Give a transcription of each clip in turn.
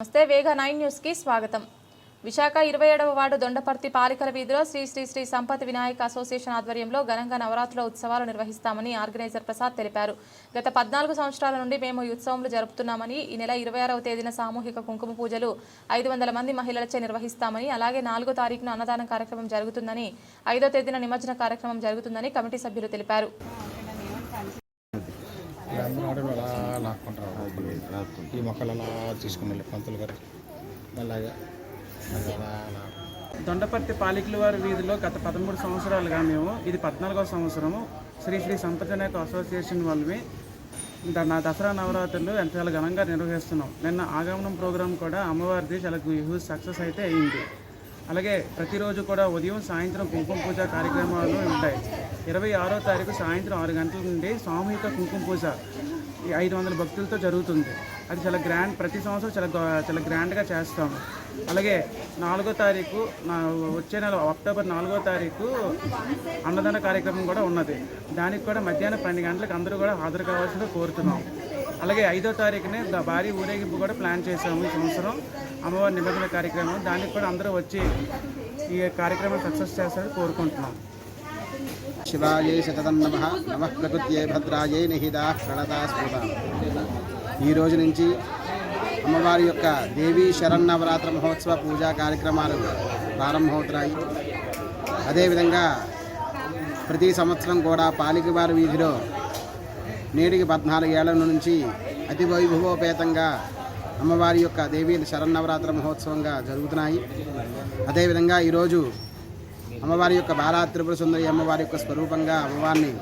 నమస్తే వేగ నైన్ న్యూస్కి స్వాగతం. విశాఖ ఇరవై ఏడవ వార్డు దొండపర్తి పాలికల వీధిలో శ్రీ శ్రీ శ్రీ సంపత్ వినాయక అసోసియేషన్ ఆధ్వర్యంలో ఘనంగా నవరాత్రుల ఉత్సవాలు నిర్వహిస్తామని ఆర్గనైజర్ ప్రసాద్ తెలిపారు. గత పద్నాలుగు సంవత్సరాల నుండి మేము ఈ ఉత్సవంలు జరుపుతున్నామని ఈ నెల ఇరవై ఆరవ తేదీన సామూహిక కుంకుమ పూజలు ఐదు వందల మంది మహిళలచే నిర్వహిస్తామని అలాగే నాలుగో తారీఖున అన్నదానం కార్యక్రమం జరుగుతుందని ఐదో తేదీన నిమజ్జన కార్యక్రమం జరుగుతుందని కమిటీ సభ్యులు తెలిపారు. అందరూ అలా లాక్కుంటారు. ఈ మొక్కలు అలా తీసుకుని పంతులు గారు. అలాగే. అలా దొండపర్తి పాలికల వారి వీధిలో గత పదమూడు సంవత్సరాలుగా మేము ఇది పద్నాలుగో సంవత్సరము. శ్రీ శ్రీ సంపదనాయక అసోసియేషన్ వాళ్ళవి. నా దసరా నవరాత్రులు ఎంత చాలా ఘనంగా నిర్వహిస్తున్నాం. నిన్న ఆగమనం ప్రోగ్రాం కూడా అమ్మవారిది చాలా హ్యూజ్ సక్సెస్ అయితే అయింది. అలాగే ప్రతిరోజు కూడా ఉదయం సాయంత్రం కుంకుమ పూజ కార్యక్రమాలు ఉంటాయి. ఇరవై ఆరో తారీఖు సాయంత్రం ఆరు గంటల నుండి సామూహిక కుంకుమ పూజ ఈ ఐదు వందల భక్తులతో జరుగుతుంది. అది చాలా గ్రాండ్ ప్రతి సంవత్సరం చాలా చాలా గ్రాండ్గా చేస్తాము. అలాగే నాలుగో తారీఖు నా వచ్చే నెల అక్టోబర్ నాలుగో తారీఖు అన్నదాన కార్యక్రమం కూడా ఉన్నది. దానికి కూడా మధ్యాహ్నం పన్నెండు గంటలకు అందరూ కూడా హాజరు కావాల్సిందిగా కోరుతున్నాం అలాగే ఐదో తారీఖునే భారీ ఊరేగింపు కూడా ప్లాన్ చేసాము ఈ సంవత్సరం. అమ్మవారి నిమజ్జన కార్యక్రమం. దానికి కూడా అందరూ వచ్చి ఈ కార్యక్రమం సక్సెస్ చేస్తారని కోరుకుంటున్నాం. శివాయే శతదన్నమ నమ ప్రకృత్యే భద్రాయే నిహిదా ప్రణతా స్మృత. ఈ రోజు నుంచి అమ్మవారి యొక్క దేవీ శరన్నవరాత్ర మహోత్సవ పూజా కార్యక్రమాలు ప్రారంభమవుతున్నాయి. అదేవిధంగా ప్రతి సంవత్సరం కూడా పాలికవారి వీధిలో నేటికి పద్నాలుగేళ్ళ నుంచి అతి వైభవోపేతంగా అమ్మవారి యొక్క దేవీ శరన్నవరాత్ర మహోత్సవంగా జరుగుతున్నాయి. అదేవిధంగా ఈరోజు అమ్మవారి యొక్క బాలా త్రిపుర సుందరి అమ్మవారి యొక్క స్వరూపంగా అమ్మవారిని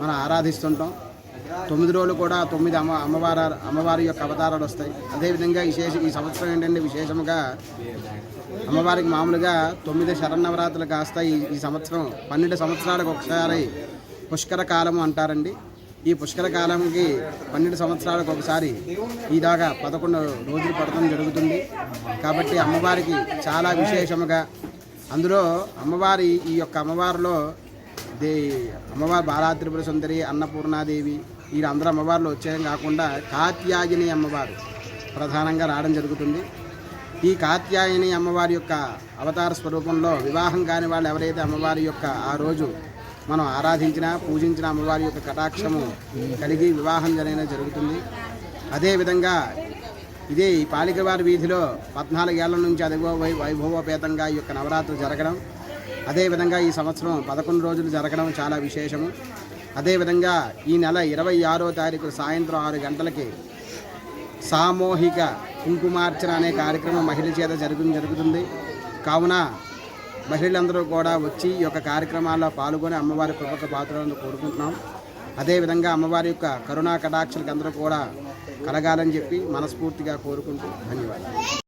మనం ఆరాధిస్తుంటాం. తొమ్మిది రోజులు కూడా తొమ్మిది అమ్మ అమ్మవారి అమ్మవారి యొక్క అవతారాలు వస్తాయి. అదేవిధంగా విశేష ఈ సంవత్సరం ఏంటంటే విశేషముగా అమ్మవారికి మామూలుగా తొమ్మిది శరన్నవరాత్రులు కాస్తాయి. ఈ- ఈ సంవత్సరం పన్నెండు సంవత్సరాలకు ఒకసారి పుష్కర కాలము అంటారండి. ఈ పుష్కర కాలంకి పన్నెండు సంవత్సరాలకు ఒకసారి ఇదాకా పదకొండు రోజులు పడటం జరుగుతుంది. కాబట్టి అమ్మవారికి చాలా విశేషముగా అందులో అమ్మవారి ఈ యొక్క అమ్మవారిలో దే అమ్మవారి బాలాత్రిపుర సుందరి అన్నపూర్ణాదేవి వీరందరూ అమ్మవారిలో వచ్చేయం కాకుండా కాత్యాయని అమ్మవారు ప్రధానంగా రావడం జరుగుతుంది. ఈ కాత్యాయని అమ్మవారి యొక్క అవతార స్వరూపంలో వివాహం కాని వాళ్ళు ఎవరైతే అమ్మవారి యొక్క ఆ రోజు మనం ఆరాధించిన పూజించిన అమ్మవారి యొక్క కటాక్షము కలిగి వివాహం జరిగిన జరుగుతుంది. అదేవిధంగా ఇదే ఈ పాలికవారి వీధిలో పద్నాలుగేళ్ళ నుంచి అదిగో వై వైభవోపేతంగా ఈ యొక్క నవరాత్రులు జరగడం అదేవిధంగా ఈ సంవత్సరం పదకొండు రోజులు జరగడం చాలా విశేషము. అదేవిధంగా ఈ నెల ఇరవై ఆరో తారీఖు సాయంత్రం ఆరు గంటలకి సామూహిక కుంకుమార్చన అనే కార్యక్రమం మహిళ చేత జరగడం జరుగుతుంది. కావున మహిళలందరూ కూడా వచ్చి ఈ యొక్క కార్యక్రమాల్లో పాల్గొని అమ్మవారి ప్రభుత్వ పాత్రలను కోరుకుంటున్నాం. అదేవిధంగా అమ్మవారి యొక్క కరుణా కటాక్షలకు అందరూ కూడా కలగాలని చెప్పి మనస్ఫూర్తిగా కోరుకుంటూ ధన్యవాదాలు.